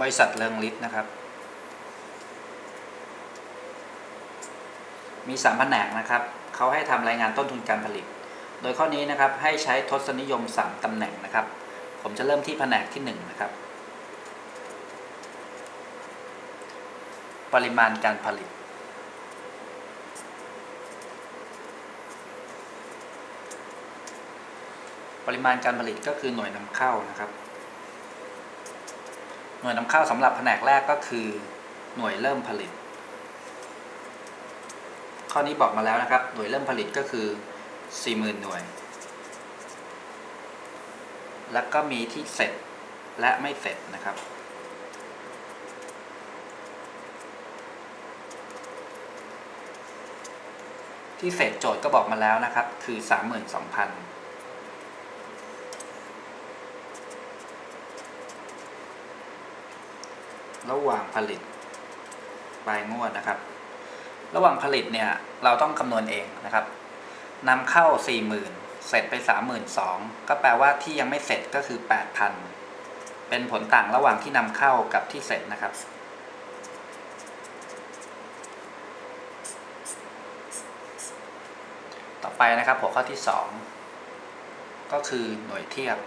บริษัทเริงฤทธิ์นะครับ มีสามแผนกนะครับเขาให้ทำรายงานต้นทุนการผลิต โดยข้อนี้นะครับให้ใช้ทศนิยม 3ตำแหน่งนะครับ ผมจะเริ่มที่แผนกที่ 1 นะครับ ปริมาณการผลิต ปริมาณการผลิตก็คือหน่วยนำเข้านะครับ หน่วยนำเข้าสำหรับแผนกแรกก็คือ หน่วยเริ่มผลิต ข้อนี้บอกมาแล้วนะครับ หน่วยเริ่มผลิตก็คือ 40,000 หน่วย แล้วก็มีที่เสร็จและไม่เสร็จนะครับ ที่เสร็จโจทย์ก็บอกมาแล้วนะครับ คือ 32,000 ระหว่างผลิตปลายงวดนะครับ ระหว่างผลิตเนี่ยเราต้องคำนวณเองนะครับนำเข้า 40,000 เสร็จไป 32,000 ก็แปลว่าที่ยังไม่เสร็จก็คือ 8,000 เป็นผลต่างระหว่างที่นำเข้ากับที่เสร็จนะครับต่อไปนะครับหัวข้อที่ 2 ก็คือหน่วยเทียบ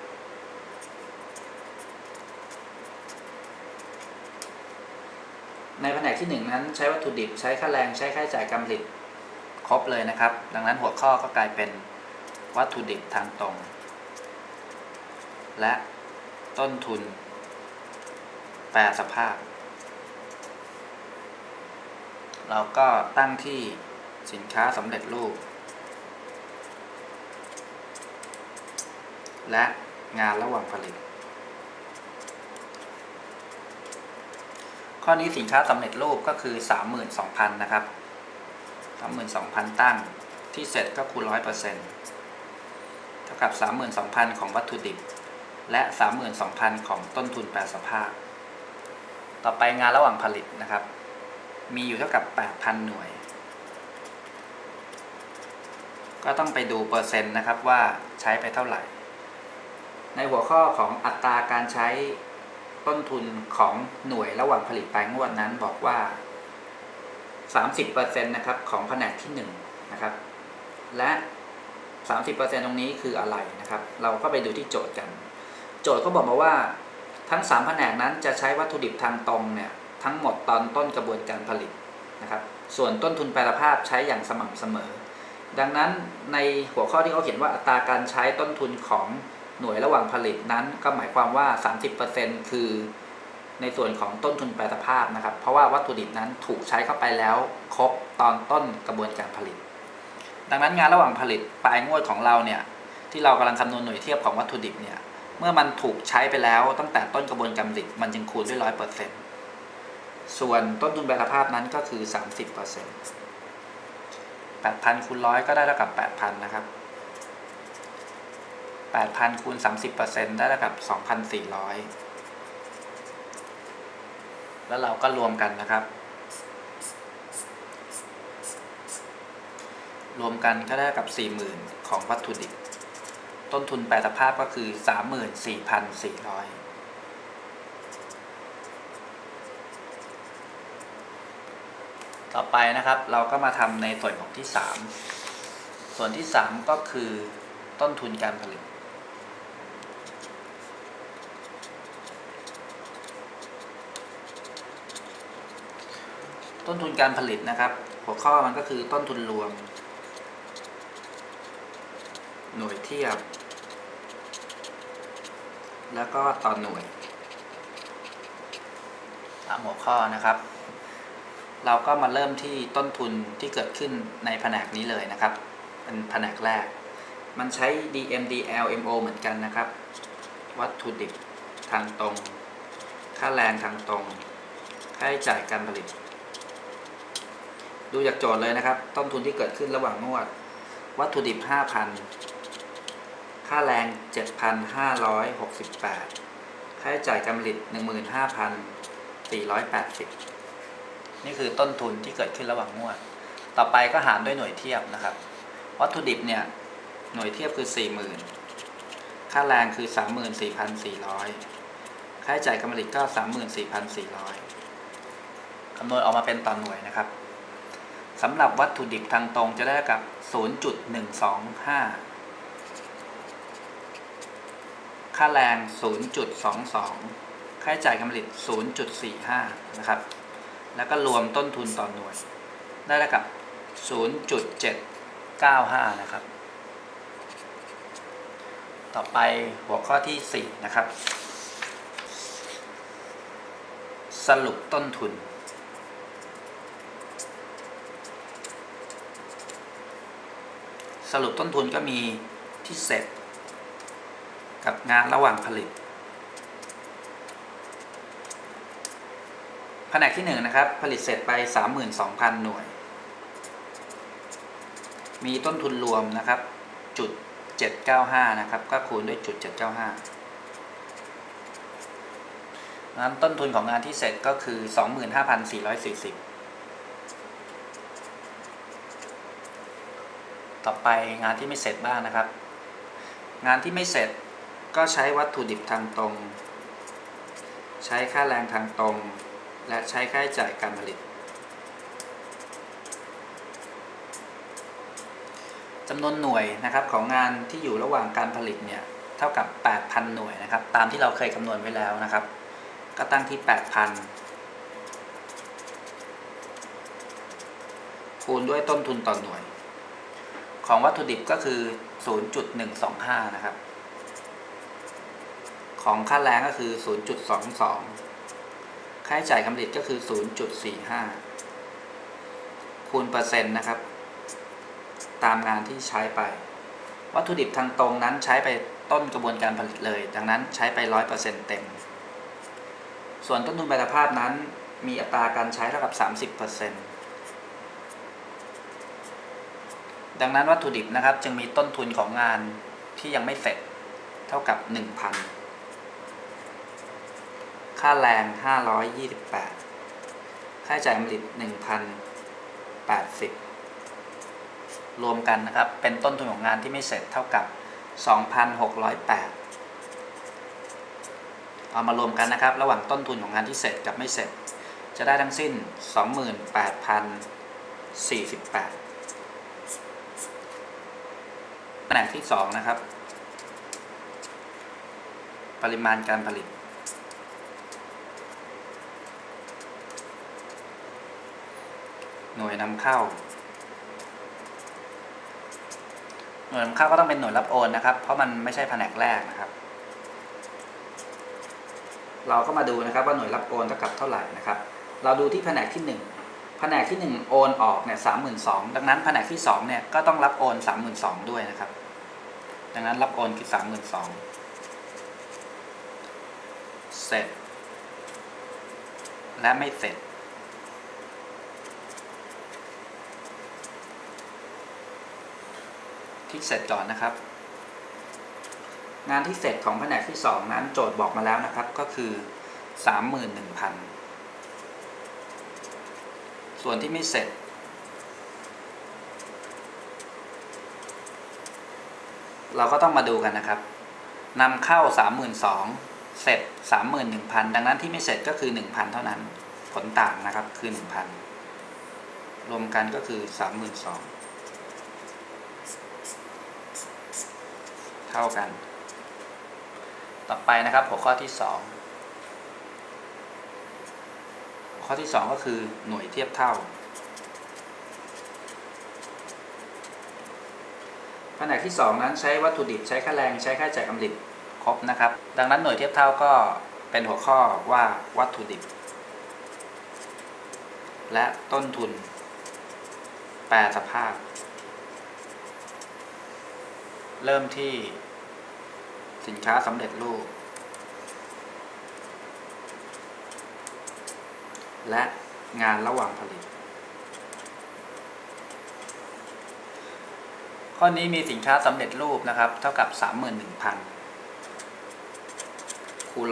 ในแผนก ที่ 1 นั้นใช้วัตถุดิบ ใช้ค่าแรงใช้ค่าใช้จ่ายการผลิตครบเลยนะครับ ดังนั้นหัวข้อก็กลายเป็นวัตถุดิบทางตรง และต้นทุน แปรสภาพ เราก็ตั้งที่สินค้าสำเร็จรูป และงานระหว่างผลิต ข้อนี้สินค้าสำเร็จรูปก็คือ 32,000 นะครับ 32,000 ตั้งที่เสร็จก็คูณ 100%เท่ากับ 32,000 ของวัตถุดิบ และ 32,000 ของต้นทุนแปรสภาพ ต่อไปงานระหว่างผลิตนะครับ มีอยู่เท่ากับ 8,000 หน่วย ก็ต้องไปดูเปอร์เซ็นต์นะครับว่าใช้ไปเท่าไหร่ ในหัวข้อของอัตราการใช้ ต้นทุนของหน่วยระหว่างผลิตปลายงวดนั้นบอกว่า 30%นะครับของแผนกที่1นะครับ และ 30%ตรงนี้คืออะไรนะครับ เราก็ไปดูที่โจทย์กัน โจทย์ก็บอกมาว่าทั้ง 3 แผนกนั้นจะใช้วัตถุดิบทางตรงเนี่ยทั้งหมดตอนต้นกระบวนการผลิตนะครับ ส่วนต้นทุนแปรภาพใช้อย่างสม่ำเสมอ ดังนั้นในหัวข้อที่เขาเขียนว่าอัตราการใช้ต้นทุนของ หน่วยระหว่างผลิตนั้นก็หมายความว่า 30%คือในส่วนของต้นทุนแปรสภาพนะครับ เพราะว่าวัตถุดิบนั้นถูกใช้เข้าไปแล้วครบตอนต้นกระบวนการผลิต ดังนั้นงานระหว่างผลิตปลายงวดของเราเนี่ยที่เรากำลังคำนวณหน่วยเทียบของวัตถุดิบเนี่ยเมื่อมันถูกใช้ไปแล้วตั้งแต่ต้นกระบวนการผลิตมันจึงคูณด้วยร้อยเปอร์เซ็นต์ส่วนต้นทุนแปรสภาพนั้นก็คือสามสิบเปอร์เซ็นต์แปดพันคูณร้อยก็ได้เท่ากับแปดพันนะครับ แปดพันคูณสามสิบเปอร์เซ็นต์ได้เท่ากับสองพันสี่ร้อยแล้วเราก็รวมกันนะครับ รวมกันก็ได้กับ 40,000 ของวัตถุดิบ ต้นทุนแปรสภาพก็คือ 34,400ต่อไปนะครับเราก็มาทำในส่วนของที่ 3 ส่วนที่ 3 ก็คือต้นทุนการผลิต ต้นทุนการผลิตนะครับ หัวข้อมันก็คือต้นทุนรวม หน่วยเทียบ แล้วก็ต่อหน่วยตามหัวข้อนะครับ เราก็มาเริ่มที่ต้นทุนที่เกิดขึ้นในแผนกนี้เลยนะครับ เป็นแผนกแรก มันใช้ DMDL MO เหมือนกันนะครับ วัตถุดิบทางตรง ค่าแรงทางตรง ค่าใช้จ่ายการผลิต ดูจากโจทย์เลยนะครับ ต้นทุนที่เกิดขึ้นระหว่างงวด วัตถุดิบ 5,000 ค่าแรง 7,568 ค่าใช้จ่ายการผลิต15,480 นี่คือต้นทุนที่เกิดขึ้นระหว่างงวด ต่อไปก็หารด้วยหน่วยเทียบนะครับ วัตถุดิบเนี่ย หน่วยเทียบคือ 40,000 ค่าแรงคือ 34,400 ค่าใช้าใช้จ่ายการผลิตก็ 34,400คำนวณออกมาเป็นต่อหน่วยนะครับ สำหรับวัตถุดิบทางตรงจะได้กับ 0.125 ค่าแรง 0.22 ค่าใช้จ่ายการผลิต 0.45 นะครับ แล้วก็รวมต้นทุนต่อหน่วย ได้เท่ากับ 0.795 นะครับ ต่อไปหัวข้อที่ 4 นะครับ สรุปต้นทุน สรุปต้นทุนก็มีที่เสร็จ กับงานระหว่างผลิต แผนกที่ 1 นะครับ ผลิตเสร็จไป 32,000 หน่วย มีต้นทุนรวมนะครับ จุด 795 นะครับ ก็คูณด้วยจุด 795นั้นต้นทุนของงานที่เสร็จก็คือ 25,440 ต่อไปงานที่ไม่เสร็จบ้างนะครับ งานที่ไม่เสร็จก็ใช้วัตถุดิบทางตรง ใช้ค่าแรงทางตรง และใช้ค่าใช้จ่ายการผลิตจำนวนหน่วยนะครับของงานที่อยู่ระหว่างการผลิตเนี่ยเท่ากับ 8,000 หน่วยนะครับ ตามที่เราเคยคำนวณไว้แล้วนะครับ ก็ตั้งที่ 8,000 คูณด้วยต้นทุนต่อหน่วย ของวัตถุดิบก็คือ 0.125 นะครับ ของค่าแรงก็คือ 0.22 ค่าใช้จ่ายการผลิตก็คือ 0.45 คูณเปอร์เซ็นต์นะครับ ตามงานที่ใช้ไป วัตถุดิบทางตรงนั้นใช้ไปต้นกระบวนการผลิตเลย ดังนั้นใช้ไป 100%เต็ม ส่วนต้นทุนแปรภาพนั้นมีอัตราการใช้เท่ากับ 30% ดังนั้นวัตถุดิบนะครับ จึงมีต้นทุนของงานที่ยังไม่เสร็จ เท่ากับ 1,000 ค่าแรง 528 ค่าใช้จ่ายผลิต 1,080 รวมกันนะครับ เป็นต้นทุนของงานที่ไม่เสร็จเท่ากับ 2,608 เอามารวมกันนะครับ ระหว่างต้นทุนของงานที่เสร็จกับไม่เสร็จ จะได้ทั้งสิ้น 28,048แผ นกที่2นะครับ ปริมาณการผลิต หน่วยนำเข้า หน่วยนำเข้าก็ต้องเป็นหน่วยรับโอนนะครับ เพราะมันไม่ใช่แผนกแรกนะครับ เราก็มาดูนะครับว่าหน่วยรับโอนเท่ากับเท่าไหร่นะครับ เราดูที่แผนกที่1แผนกที่ 1 โอนออกเนี่ยสามหมื่นสองดังนั้นแผนกที่2เนี่ยก็ต้องรับโอนสามหมื่นสองด้วยนะครับ ดังนั้นรับโอนคือสามหมื่นสองเสร็จ และไม่เสร็จ ที่เสร็จก่อนนะครับ งานที่เสร็จของแผนกที่ 2 นั้นโจทย์บอกมาแล้วนะครับก็คือ 31,000 ส่วนที่ไม่เสร็จ เราก็ต้องมาดูกันนะครับนำเข้า 32,000เสร็จ 31,000 ดังนั้นที่ไม่เสร็จก็คือ 1,000 เท่านั้นผลต่างนะครับคือ 1,000 รวมกันก็คือ 32,000 เท่ากัน ต่อไปนะครับหัวข้อที่ 2 ข้อที่ 2 ก็คือหน่วยเทียบเท่า แผนกที่ 2 นั้นใช้วัตถุดิบใช้ค่าแรงใช้ค่าใช้จ่ายกำลิตครบนะครับ ดังนั้นหน่วยเทียบเท่าก็เป็นหัวข้อว่าวัตถุดิบ และต้นทุน แปรสภาพ เริ่มที่สินค้าสำเร็จรูป และงานระหว่างผลิต ข้อนี้มีสินค้าสำเร็จรูปนะครับ เท่ากับ 31,000 คูณ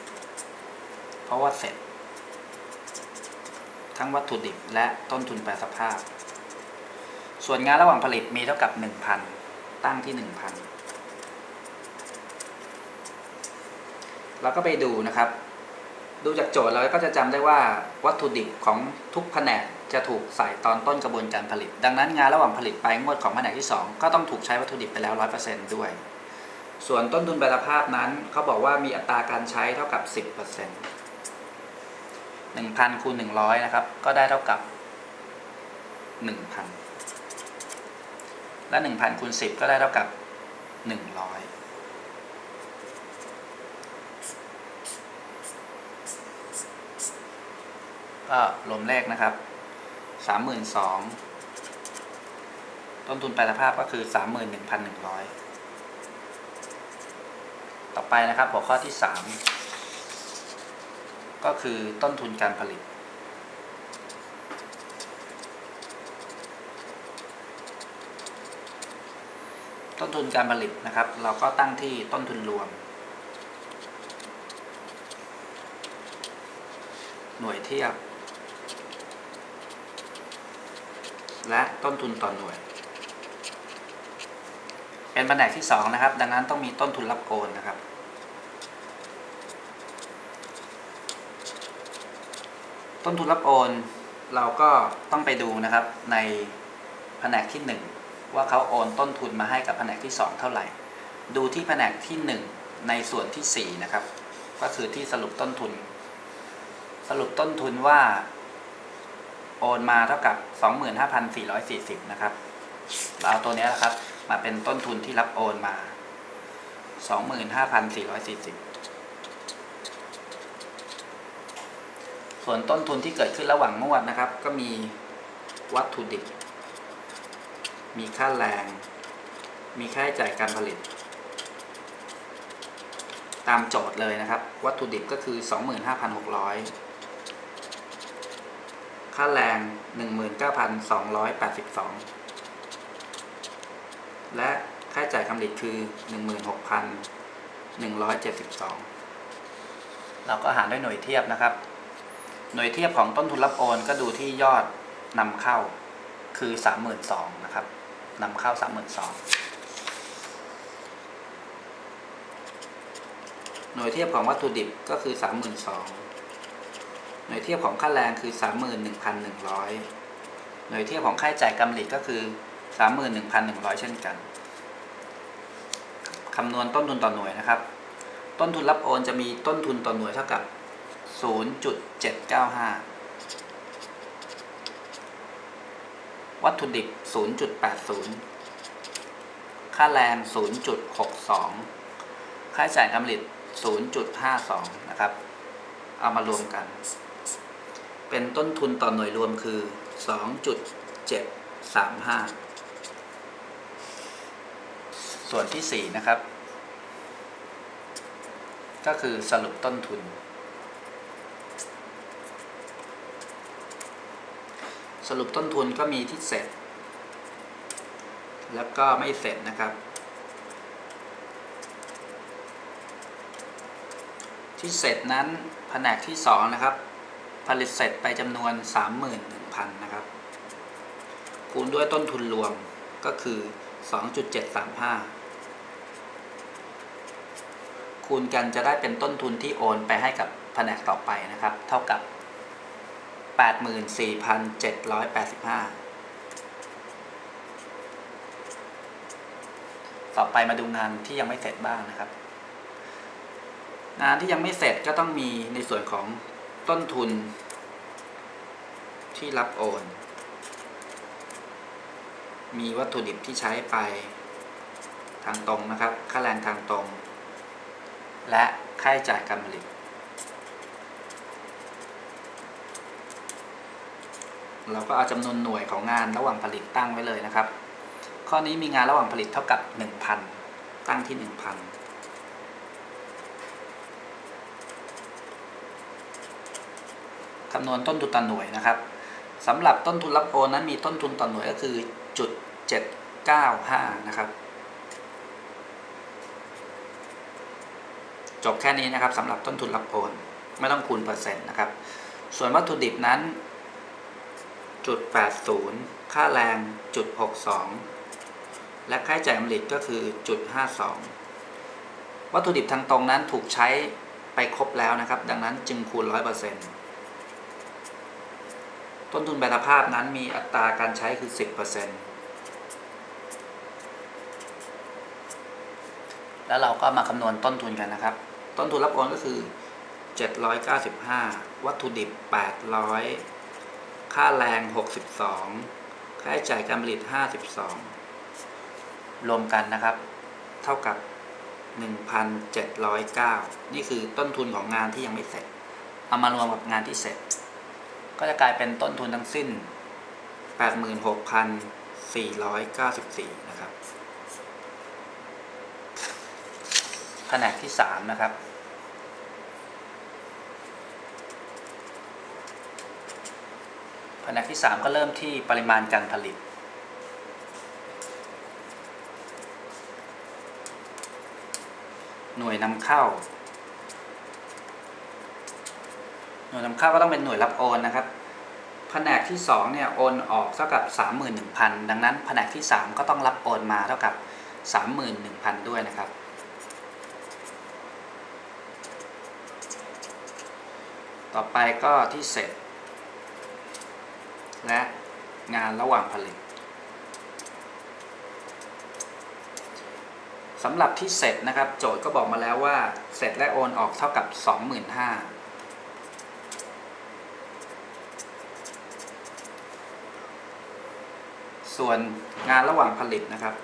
100%เพราะว่าเสร็จ ทั้งวัตถุดิบและต้นทุนแปรสภาพ ส่วนงานระหว่างผลิตมีเท่ากับ 1,000 ตั้งที่ 1,000 เราก็ไปดูนะครับ ดูจากโจทย์เราก็จะจำได้ว่าวัตถุดิบของทุกแผนก จะถูกใส่ตอนต้นกระบวนการผลิต ดังนั้นงานระหว่างผลิตไปงวดของแผนกที่ 2 ก็ต้องถูกใช้วัตถุดิบไปแล้ว 100%ด้วย ส่วนต้นทุนแปรภาพนั้นเขาบอกว่ามีอัตราการใช้เท่ากับ 10% 1,000คูณ100 นะครับ ก็ได้เท่ากับ 1,000 และ 1,000คูณ10 ก็ได้เท่ากับ 100ก็รวมเลขนะครับ 32,000ต้นทุนแปรภาพก็คือ31,100ต่อไปนะครับหัวข้อที่3ก็คือต้นทุนการผลิต ต้นทุนการผลิตนะครับ เราก็ตั้งที่ต้นทุนรวม หน่วยเทียบ และต้นทุนต่อหน่วย เป็นแผนกที่ 2 นะครับ ดังนั้นต้องมีต้นทุนรับโอนนะครับ ต้นทุนรับโอนเราก็ต้องไปดูนะครับในแผนกที่ 1 ว่าเขาโอนต้นทุนมาให้กับแผนกที่ 2 เท่าไหร่ ดูที่แผนกที่ 1 ในส่วนที่ 4 นะครับ ก็คือที่สรุปต้นทุน สรุปต้นทุนว่า โอนมาเท่ากับ 25,440 นะครับ เราเอาตัวนี้นะครับ มาเป็นต้นทุนที่รับโอนมา 25,440 ส่วนต้นทุนที่เกิดขึ้นระหว่างงวดนะครับ ก็มีวัตถุดิบ มีค่าแรง มีค่าใช้จ่ายการผลิต ตามโจทย์เลยนะครับ วัตถุดิบก็คือ 25,600 ค่าแรง 19,282 และค่าใช้จ่ายกาผลิตคือ 16,172 เราก็หารด้วยหน่วยเทียบนะครับ หน่วยเทียบของต้นทุนรับโอนก็ดูที่ยอดนำเข้าคือ 32,000นะครับนำเข้า 32,000หน่วยเทียบของวัตถุดิบก็คือ 32,000 หน่วยเทียบของค่าแรงคือ 31,100 หน่วยเทียบของค่าใช้จ่ายการผลิตก็คือ 31,100 เช่นกันคำนวณต้นทุนต่อหน่วยนะครับ ต้นทุนรับโอนจะมีต้นทุนต่อหน่วยเท่ากับ 0.795 วัตถุดิบ 0.80 ค่าแรง 0.62 ค่าใช้จ่ายการ0.52 นะครับ เอามารวมกัน เป็นต้นทุนต่อหน่วยรวมคือ 2.735 ส่วนที่ 4 นะครับ ก็คือสรุปต้นทุน สรุปต้นทุนก็มีที่เสร็จ แล้วก็ไม่เสร็จนะครับที่เสร็จนั้นแผนกที่ 2 นะครับ ผลิตเสร็จไปจำนวน 31,000 นะครับ คูณด้วยต้นทุนรวมก็คือ 2.735 คูณกันจะได้เป็นต้นทุนที่โอนไปให้กับแผนกต่อไปนะครับ เท่ากับ 84,785ต่อไปมาดูงานที่ยังไม่เสร็จบ้างนะครับ งานที่ยังไม่เสร็จก็ต้องมีในส่วนของ ต้นทุน ที่รับโอน มีวัตถุดิบที่ใช้ไปทางตรงนะครับ ค่าแรงทางตรง และค่าใช้จ่ายการผลิต เราก็เอาจำนวนหน่วยของงานระหว่างผลิตตั้งไว้เลยนะครับ ข้อนี้มีงานระหว่างผลิตเท่ากับ 1,000 ตั้งที่ 1,000 คำนวณต้นทุนต่อหน่วยนะครับสำหรับต้นทุนรับโอนนั้นมีต้นทุนต่อหน่วยก็คือจุด795นะครับ จบแค่นี้นะครับสำหรับต้นทุนรับโอนไม่ต้องคูณเปอร์เซ็นต์นะครับ ส่วนวัตถุดิบนั้นจุด80ค่าแรงจุด62และค่าใช้จ่ายผลิตก็คือจุด52วัตถุดิบทางตรงนั้นถูกใช้ไปครบแล้วนะครับ ดังนั้นจึงคูณ100%ต้ ต้นทุนแปรสภาพนั้นมีอัตราการใช้คือ 10%แล้วเราก็มาคำนวณต้นทุนกันนะครับ ต้นทุนรับโอนก็คือ 795 วัตถุดิบ 800 ค่าแรง 62 ค่าใช้จ่ายการผลิต 52 รวมกันนะครับ เท่ากับ 1,709 นี่คือต้นทุนของงานที่ยังไม่เสร็จ เอามารวมกับงานที่เสร็จ ก็จะกลายเป็นต้นทุนทั้งสิ้น 86,494 นะครับ แผนกที่ 3 นะครับ แผนกที่ 3 ก็เริ่มที่ปริมาณการผลิตหน่วยนำเข้า หน่วยนำเข้าก็ต้องเป็นหน่วยรับโอนนะครับแผนกที่2เนี่ยโอนออกเท่ากับ 31,000 ดังนั้นแผนกที่ 3 ก็ต้องรับโอนมาเท่ากับ 31,000 ด้วยนะครับ ต่อไปก็ที่เสร็จ และงานระหว่างผลิตสำหรับที่เสร็จนะครับ โจทย์ก็บอกมาแล้วว่าเสร็จและโอนออกเท่ากับ 25,000 ส่วนงานระหว่างผลิตนะครับ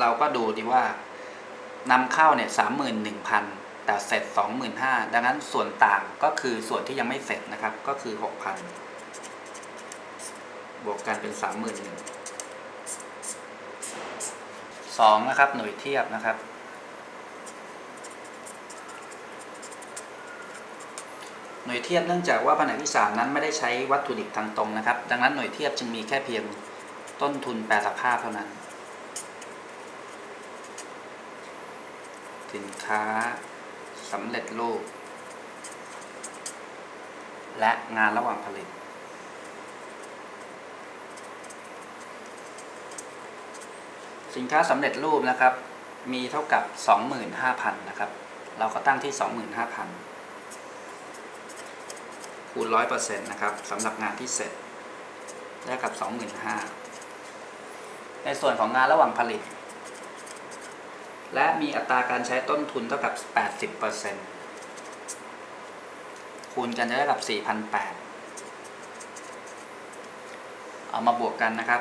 เราก็ดูดีว่านำเข้าเนี่ยสามหมื่นหนึ่งพันแต่เสร็จสองหมื่นห้าดังนั้นส่วนต่างก็คือส่วนที่ยังไม่เสร็จนะครับ ก็คือหกพันบวกกันเป็นสามหมื่นหนึ่งสองนะครับหน่วยเทียบนะครับ หน่วยเทียบเนื่องจากว่าแผนกที่ 3 นั้นไม่ได้ใช้วัตถุดิบทางตรงนะครับ ดังนั้นหน่วยเทียบจึงมีแค่เพียงต้นทุนแปรสภาพเท่านั้น สินค้าสำเร็จรูป และงานระหว่างผลิต สินค้าสำเร็จรูปนะครับ มีเท่ากับ 25,000 นะครับ เราก็ตั้งที่ 25,000 คูณ100%นะครับสำหรับงานที่เสร็จได้กับ25,000ในส่วนของงานระหว่างผลิต และมีอัตราการใช้ต้นทุนเท่ากับ80%คูณกันจะได้กับ4,800เอามาบวกกันนะครับ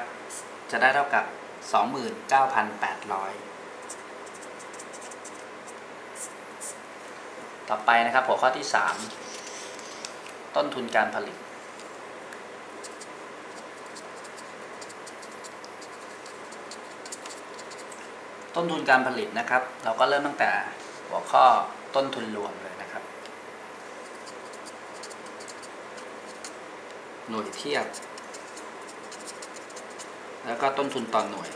จะได้เท่ากับ29,800ต่อไปนะครับหัวข้อที่ 3 ต้นทุนการผลิต ต้นทุนการผลิตนะครับ เราก็เริ่มตั้งแต่หัวข้อต้นทุนรวมเลยนะครับ หน่วยเทียบ แล้วก็ต้นทุนต่อนหน่วย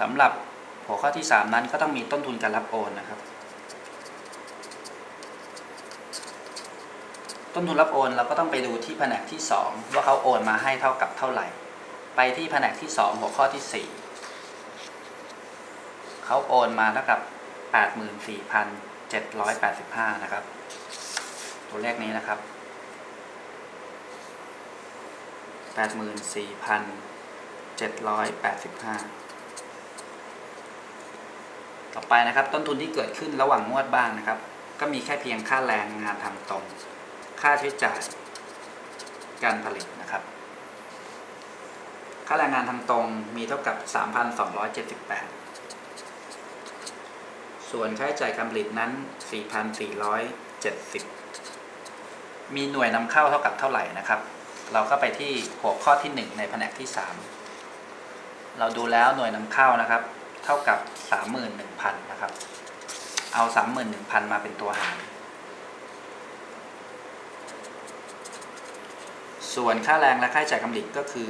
สำหรับหัวข้อที่ 3 นั้นก็ต้องมีต้นทุนการรับโอนนะครับ ต้นทุนรับโอนเราก็ต้องไปดูที่แผนกที่ 2 ว่าเขาโอนมาให้เท่ากับเท่าไหร่ ไปที่แผนกที่ 2 หัวข้อที่ 4เขาโอนมาเท่ากับ 84,785 นะครับ ตัวเลขนี้นะครับ 84,785 ต่อไปนะครับ ต้นทุนที่เกิดขึ้นระหว่างงวดบ้างนะครับ ก็มีแค่เพียงค่าแรงงานทำตรง ค่าใช้จ่ายการผลิตนะครับ ค่าแรงงานทางตรงมีเท่ากับ 3,278 ส่วนค่าใช้จ่ายการผลิตนั้น 4,470 มีหน่วยนำเข้าเท่ากับเท่าไหร่นะครับ เราก็ไปที่หัวข้อที่ 1 ในแผนกที่ 3 เราดูแล้วหน่วยนำเข้านะครับ เท่ากับ 31,000 นะครับ เอา 31,000 มาเป็นตัวหาร ส่วนค่าแรงและค่าใช้จ่ายกำลิตก็คือ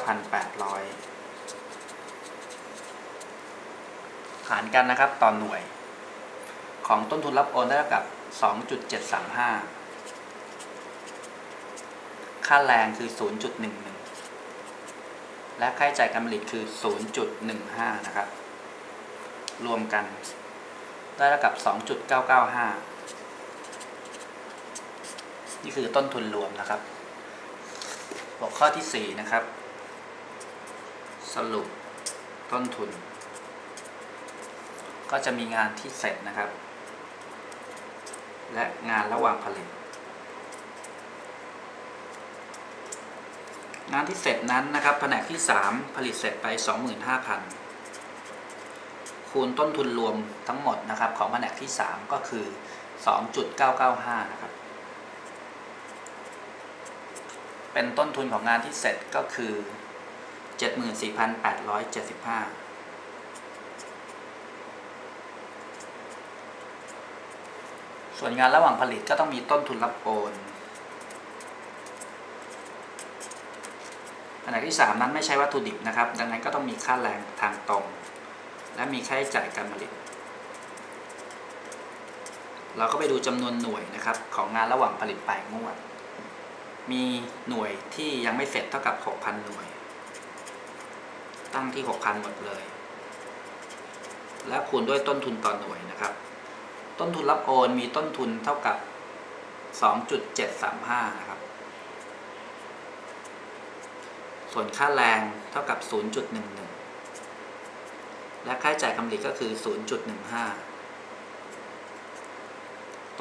29,800 หารกันนะครับต่อหน่วย ของต้นทุนรับโอนได้เท่ากับ 2.735 ค่าแรงคือ 0.11 และค่าใช้จ่ายการผลิตคือ 0.15 นะครับ รวมกันได้เท่ากับ 2.995นี่คือต้นทุนรวมนะครับ หัวข้อที่ 4 นะครับ สรุปต้นทุน ก็จะมีงานที่เสร็จนะครับ และงานระหว่างผลิต งานที่เสร็จนั้นนะครับแผนกที่ 3 ผลิตเสร็จไป 25,000 คูณต้นทุนรวมทั้งหมดนะครับ ของแผนกที่ 3 ก็คือ 2.995 นะครับ เป็นต้นทุนของงานที่เสร็จก็คือ 74,875ส่วนงานระหว่างผลิตก็ต้องมีต้นทุนรับโอนขณะที่ 3 นั้นไม่ใช้วัตถุดิบนะครับ ดังนั้นก็ต้องมีค่าแรงทางตรง และมีค่าใช้จ่ายการผลิต เราก็ไปดูจำนวนหน่วยนะครับ ของงานระหว่างผลิตปลายงวด มีหน่วยที่ยังไม่เสร็จเท่ากับ 6,000 หน่วย ตั้งที่ 6,000 หมดเลย และคูณด้วยต้นทุนต่อหน่วยนะครับ ต้นทุนรับโอนมีต้นทุนเท่ากับ 2.735 นะครับ ส่วนค่าแรงเท่ากับ 0.11 และค่าใช้จ่ายกำไรก็คือ 0.15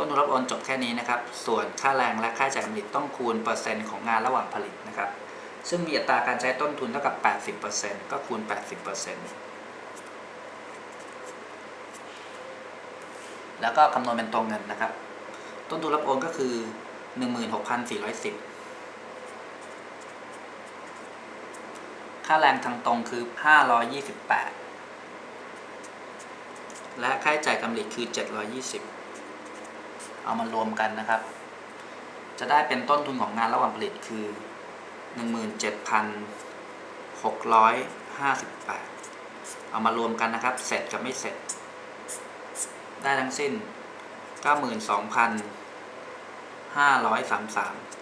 ต้นทุนรับโอนจบแค่นี้นะครับ ส่วนค่าแรงและค่าใช้จ่ายกำไรต้องคูณเปอร์เซ็นต์ของงานระหว่างผลิตนะครับ ซึ่งมีอัตราการใช้ต้นทุนเท่ากับ 80%ก็คูณ 80%แล้วก็คำนวณเป็นตัวเงินนะครับ ต้นทุนรับโอนก็คือ 16,410ค่าแรงทางตรงคือ 528 และค่าใช้จ่ายกำไรคือ 720 เอามารวมกันนะครับ จะได้เป็นต้นทุนของงานระหว่างผลิตคือ 17,658 เอามารวมกันนะครับ เสร็จกับไม่เสร็จ ได้ทั้งสิ้น 92,533